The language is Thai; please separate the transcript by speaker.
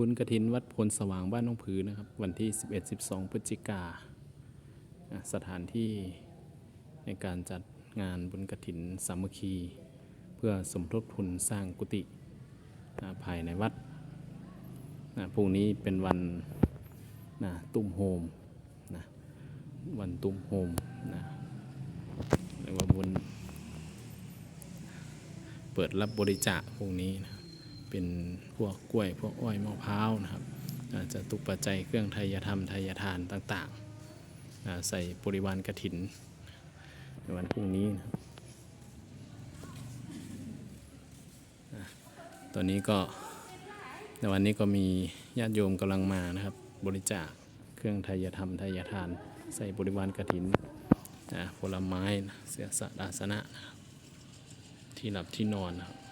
Speaker 1: บุญกระถินวัดพลสว่างบ้านน้องผือนะครับ วันที่ 11-12 พฤศจิกา สถานที่ในการจัดงานบุญกระถินสามัคคี เพื่อสมทบทุนสร้างกุฏิภายในวัดพรุ่งนี้เป็นวันนะตุ้มโฮมนะวันตุ้มโฮมนะเรียกว่าบุญเปิดรับบริจาคพวกนี้นะ เป็นพวกกล้วยพวกอ้อยมะพร้าวนะครับจะตุกปัจจัยเครื่องไทยธรรมไทยทานต่างๆ ใส่บริวารกระถิน ในวันพรุ่งนี้นะครับตอนนี้ก็ในวันนี้ก็มีญาติโยมกำลังมานะครับ บริจาคเครื่องไทยธรรมไทยทาน ใส่บริวารกระถินผลไม้เสียสะอาสนะที่หลับที่นอนนะครับ